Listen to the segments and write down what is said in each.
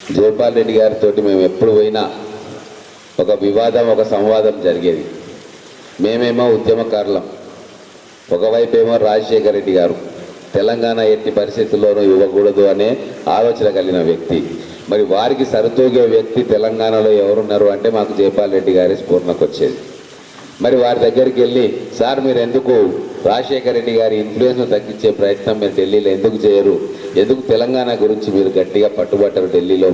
జయపాల్ రెడ్డి గారితో మేము ఎప్పుడు పోయినా ఒక వివాదం ఒక సంవాదం జరిగేది. మేమేమో ఉద్యమకారులం. ఒకవైపు ఏమో రాజశేఖర రెడ్డి గారు. తెలంగాణ ఎట్టి పరిస్థితుల్లోనూ ఇవ్వకూడదు అనే ఆలోచన కలిగిన వ్యక్తి. మరి వారికి సరితూగే వ్యక్తి తెలంగాణలో ఎవరున్నారు అంటే మాకు జయపాల్ రెడ్డి గారి స్ఫూర్ణకు వచ్చేది మరి వారి దగ్గరికి వెళ్ళి సార్ మీరు ఎందుకు రాజశేఖర రెడ్డి గారి ఇన్ఫ్లుయెన్స్ను తగ్గించే ప్రయత్నం మీరు ఢిల్లీలో ఎందుకు చేయరు? ఎందుకు తెలంగాణ గురించి మీరు గట్టిగా పట్టుబట్టరు ఢిల్లీలో?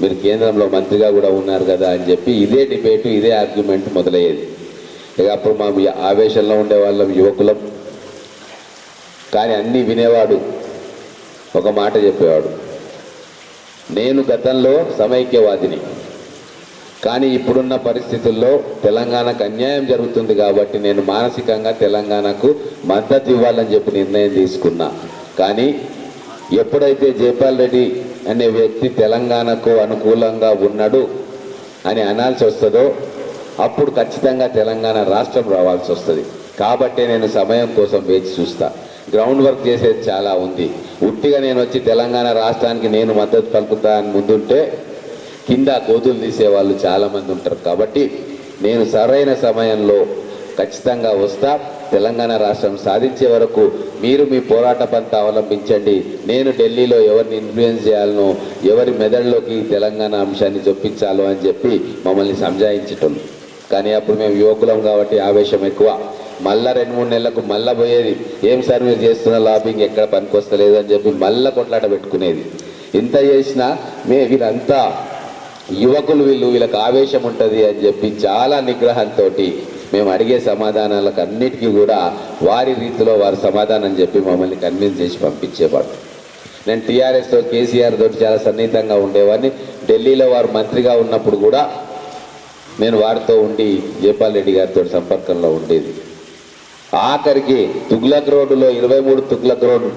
మీరు కేంద్రంలో మంత్రిగా కూడా ఉన్నారు కదా అని చెప్పి ఇదే డిబేటు ఇదే ఆర్గ్యుమెంట్ మొదలయ్యేది. ఇక అప్పుడు మా ఆవేశంలో ఉండే వాళ్ళం యువకులం. కానీ అన్నీ వినేవాడు. ఒక మాట చెప్పేవాడు. నేను గతంలో సమైక్యవాదిని. కానీ ఇప్పుడున్న పరిస్థితుల్లో తెలంగాణకు అన్యాయం జరుగుతుంది కాబట్టి నేను మానసికంగా తెలంగాణకు మద్దతు ఇవ్వాలని చెప్పి నిర్ణయం తీసుకున్నా. కానీ ఎప్పుడైతే జైపాల్ రెడ్డి అనే వ్యక్తి తెలంగాణకు అనుకూలంగా ఉన్నాడు అని అనాల్సి వస్తుందో అప్పుడు ఖచ్చితంగా తెలంగాణ రాష్ట్రం రావాల్సి వస్తుంది. కాబట్టే నేను సమయం కోసం వేచి చూస్తా. గ్రౌండ్ వర్క్ చేసేది చాలా ఉంది. ఉట్టిగా నేను వచ్చి తెలంగాణ రాష్ట్రానికి నేను మద్దతు పలుకుతా అని ముందుంటే కింద కోతులు తీసే వాళ్ళు చాలామంది ఉంటారు. కాబట్టి నేను సరైన సమయంలో ఖచ్చితంగా వస్తా. తెలంగాణ రాష్ట్రం సాధించే వరకు మీరు మీ పోరాట పంత అవలంబించండి. నేను ఢిల్లీలో ఎవరిని ఇన్ఫ్లుయెన్స్ చేయాలనో ఎవరి మెదడులోకి తెలంగాణ అంశాన్ని చొప్పించాలో అని చెప్పి మమ్మల్ని సంజాయించటం. కానీ అప్పుడు మేము యువకులం కాబట్టి ఆవేశం ఎక్కువ. మళ్ళా రెండు మూడు నెలలకు మళ్ళా పోయేది ఏం సార్ మీరు చేస్తున్న లాబింగ్ ఎక్కడ పనికొస్తలేదు అని చెప్పి మళ్ళా కొట్లాట పెట్టుకునేది. ఇంత చేసినా మే వీరంతా యువకులు వీళ్ళు వీళ్ళకి ఆవేశం ఉంటుంది అని చెప్పి చాలా నిగ్రహంతో మేము అడిగే సమాధానాలకు అన్నిటికీ కూడా వారి రీతిలో వారు సమాధానం చెప్పి మమ్మల్ని కన్విన్స్ చేసి పంపించేవాడు నేను టీఆర్ఎస్తో కేసీఆర్ తోటి చాలా సన్నిహితంగా ఉండేవాడిని. ఢిల్లీలో వారు మంత్రిగా ఉన్నప్పుడు కూడా నేను వారితో ఉండి జైపాల్ రెడ్డి గారితో సంపర్కంలో ఉండేది. ఆఖరికి తుగ్లక్ రోడ్డులో ఇరవై మూడు తుగ్లక్ రోడ్డు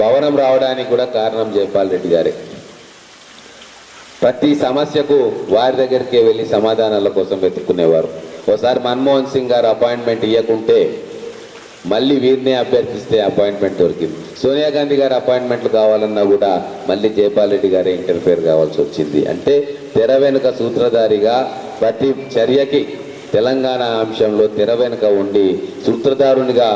భవనం రావడానికి కూడా కారణం జైపాల్ రెడ్డి గారే. ప్రతి సమస్యకు వారి దగ్గరికే వెళ్ళి సమాధానాల కోసం వెతుక్కునేవారు. ఒకసారి మన్మోహన్ సింగ్ గారు అపాయింట్మెంట్ ఇవ్వకుంటే మళ్ళీ వీరినే అభ్యర్థిస్తే అపాయింట్మెంట్ దొరికింది. సోనియా గాంధీ గారు అపాయింట్మెంట్లు కావాలన్నా కూడా మళ్ళీ జైపాల్ రెడ్డి గారే ఇంటర్ఫేర్ కావాల్సి వచ్చింది. అంటే తెర వెనుక సూత్రధారిగా ప్రతి చర్యకి తెలంగాణ అంశంలో తెర వెనుక ఉండి సూత్రధారునిగా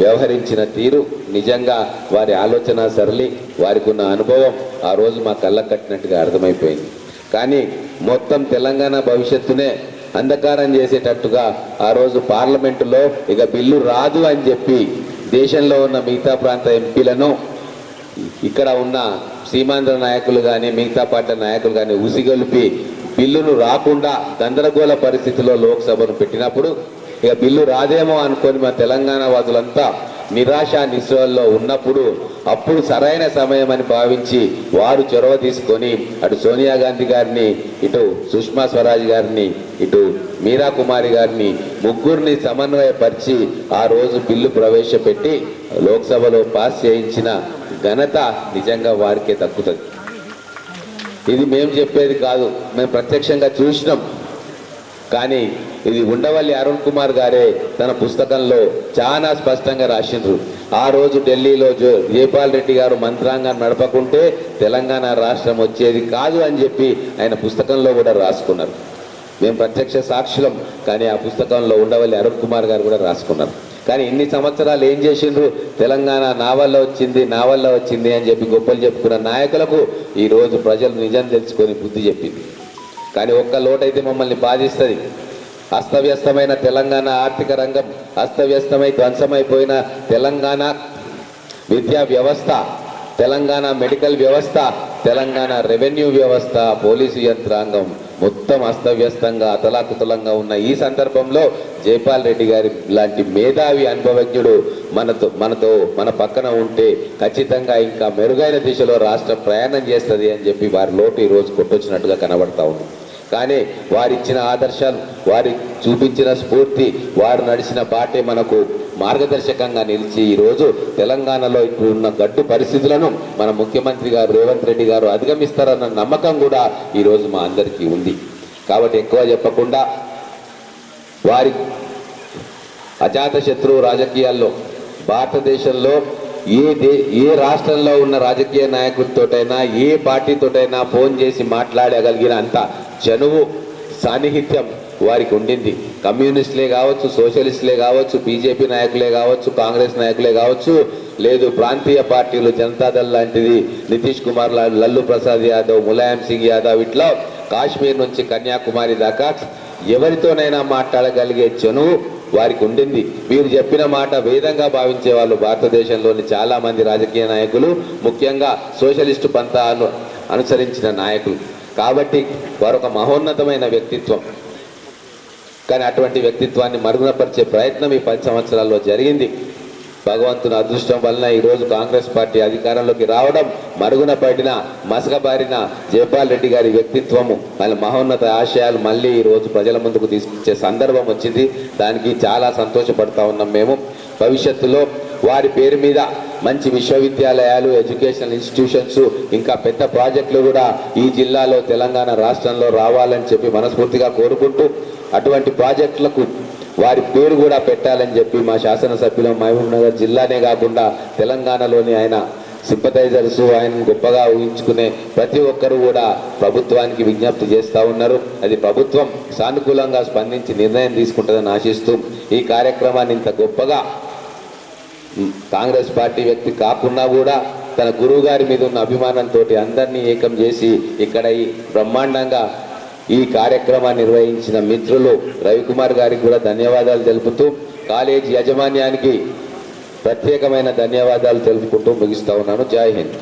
వ్యవహరించిన తీరు నిజంగా వారి ఆలోచన సరళి వారికి ఉన్న అనుభవం ఆ రోజు మా కళ్ళ కట్టినట్టుగా అర్థమైపోయింది. కానీ మొత్తం తెలంగాణ భవిష్యత్తునే అంధకారం చేసేటట్టుగా ఆ రోజు పార్లమెంటులో ఇక బిల్లు రాదు అని చెప్పి దేశంలో ఉన్న మిగతా ప్రాంత ఎంపీలను ఇక్కడ ఉన్న సీమాంధ్ర నాయకులు కానీ మిగతా పార్టీ నాయకులు కానీ ఉసిగొలిపి బిల్లును రాకుండా గందరగోళ పరిస్థితిలో లోక్సభను పెట్టినప్పుడు ఇక బిల్లు రాదేమో అనుకొని మా తెలంగాణ వాదులంతా నిరాశ నిస్సల్లో ఉన్నప్పుడు అప్పుడు సరైన సమయం అని భావించి వారు చొరవ తీసుకొని అటు సోనియా గాంధీ గారిని ఇటు సుష్మా స్వరాజ్ గారిని ఇటు మీరా కుమారి గారిని ముగ్గురిని సమన్వయపరిచి ఆ రోజు బిల్లు ప్రవేశపెట్టి లోక్సభలో పాస్ చేయించిన ఘనత నిజంగా వారికే తక్కుతుంది ఇది మేము చెప్పేది కాదు. మేము ప్రత్యక్షంగా చూసినాం. కానీ ఇది ఉండవల్లి అరుణ్ కుమార్ గారే తన పుస్తకంలో చాలా స్పష్టంగా రాసిండ్రు. ఆ రోజు ఢిల్లీలో జో జైపాల్ రెడ్డి గారు మంత్రాంగాన్ని నడపకుంటే తెలంగాణ రాష్ట్రం వచ్చేది కాదు అని చెప్పి ఆయన పుస్తకంలో కూడా రాసుకున్నారు. మేము ప్రత్యక్ష సాక్షులం కానీ ఆ పుస్తకంలో ఉండవల్లి అరుణ్ కుమార్ గారు కూడా రాసుకున్నారు. కానీ ఇన్ని సంవత్సరాలు ఏం చేసిండ్రు? తెలంగాణ నా వల్ల వచ్చింది నా వల్ల వచ్చింది అని చెప్పి గొప్పలు చెప్పుకున్న నాయకులకు ఈరోజు ప్రజలు నిజం తెలుసుకొని బుద్ధి చెప్పింది. కానీ ఒక్క లోటైతే మమ్మల్ని బాధిస్తుంది. అస్తవ్యస్తమైన తెలంగాణ ఆర్థిక రంగం అస్తవ్యస్తమై ధ్వంసమైపోయిన తెలంగాణ విద్యా వ్యవస్థ తెలంగాణ మెడికల్ వ్యవస్థ తెలంగాణ రెవెన్యూ వ్యవస్థ పోలీసు యంత్రాంగం మొత్తం అస్తవ్యస్తంగా అతలాకుతలంగా ఉన్న ఈ సందర్భంలో జైపాల్ రెడ్డి గారి లాంటి మేధావి అనుభవజ్ఞుడు మనతో మనతో మన పక్కన ఉంటే ఖచ్చితంగా ఇంకా మెరుగైన దిశలో రాష్ట్రం ప్రయాణం చేస్తుంది అని చెప్పి వారి లోటు ఈరోజు కొట్టొచ్చినట్టుగా కనబడతా ఉంది. కానీ వారిచ్చిన ఆదర్శాలు వారి చూపించిన స్ఫూర్తి వారు నడిచిన బాటే మనకు మార్గదర్శకంగా నిలిచి ఈరోజు తెలంగాణలో ఇప్పుడు ఉన్న గడ్డు పరిస్థితులను మన ముఖ్యమంత్రి గారు రేవంత్ రెడ్డి గారు అధిగమిస్తారన్న నమ్మకం కూడా ఈరోజు మా అందరికీ ఉంది. కాబట్టి ఎక్కువ చెప్పకుండా వారి అజాత శత్రువు రాజకీయాల్లో భారతదేశంలో ఏ దే ఏ రాష్ట్రంలో ఉన్న రాజకీయ నాయకుడితోటైనా ఏ పార్టీతోటైనా ఫోన్ చేసి మాట్లాడగలిగిన అంత చనువు సాన్నిహిత్యం వారికి ఉండింది. కమ్యూనిస్టులే కావచ్చు సోషలిస్టులే కావచ్చు బీజేపీ నాయకులే కావచ్చు కాంగ్రెస్ నాయకులే కావచ్చు లేదు ప్రాంతీయ పార్టీలు జనతాదళ్ లాంటిది నితీష్ కుమార్ లల్లు ప్రసాద్ యాదవ్ ములాయం సింగ్ యాదవ్ ఇట్లా కాశ్మీర్ నుంచి కన్యాకుమారి దాకా ఎవరితోనైనా మాట్లాడగలిగే చనువు వారికి ఉండింది మీరు చెప్పిన మాట వేదంగా భావించే వాళ్ళు భారతదేశంలోని చాలా మంది రాజకీయ నాయకులు ముఖ్యంగా సోషలిస్టు పంథాను అనుసరించిన నాయకులు. కాబట్టి వారు ఒక మహోన్నతమైన వ్యక్తిత్వం. కానీ అటువంటి వ్యక్తిత్వాన్ని మరుగునపరిచే ప్రయత్నం ఈ పది సంవత్సరాల్లో జరిగింది. భగవంతుని అదృష్టం వలన ఈరోజు కాంగ్రెస్ పార్టీ అధికారంలోకి రావడం మరుగున పడిన మసకబారిన జైపాల్ రెడ్డి గారి వ్యక్తిత్వము వాళ్ళ మహోన్నత ఆశయాలు మళ్ళీ ఈరోజు ప్రజల ముందుకు తీసుకొచ్చే సందర్భం వచ్చింది. దానికి చాలా సంతోషపడతా ఉన్నాం మేము. భవిష్యత్తులో వారి పేరు మీద మంచి విశ్వవిద్యాలయాలు ఎడ్యుకేషనల్ ఇన్స్టిట్యూషన్స్ ఇంకా పెద్ద ప్రాజెక్టులు కూడా ఈ జిల్లాలో తెలంగాణ రాష్ట్రంలో రావాలని చెప్పి మనస్ఫూర్తిగా కోరుకుంటూ అటువంటి ప్రాజెక్టులకు వారి పేరు కూడా పెట్టాలని చెప్పి మా శాసనసభ్యులు మహబూబ్నగర్ జిల్లానే కాకుండా తెలంగాణలోని ఆయన సింపథైజర్స్ ఆయన గొప్పగా ఊహించుకునే ప్రతి ఒక్కరూ కూడా ప్రభుత్వానికి విజ్ఞప్తి చేస్తూ ఉన్నారు. అది ప్రభుత్వం సానుకూలంగా స్పందించి నిర్ణయం తీసుకుంటుందని ఆశిస్తూ ఈ కార్యక్రమాన్ని ఇంత గొప్పగా కాంగ్రెస్ పార్టీ వ్యక్తి కాకుండా కూడా తన గురువు గారి మీద ఉన్న అభిమానంతో అందరినీ ఏకం చేసి ఇక్కడ ఈ బ్రహ్మాండంగా ఈ కార్యక్రమాన్ని నిర్వహించిన మిత్రులు రవికుమార్ గారికి కూడా ధన్యవాదాలు తెలుపుతూ కాలేజీ యాజమాన్యానికి ప్రత్యేకమైన ధన్యవాదాలు తెలుపుకుంటూ ముగిస్తా ఉన్నాను. జై హింద్.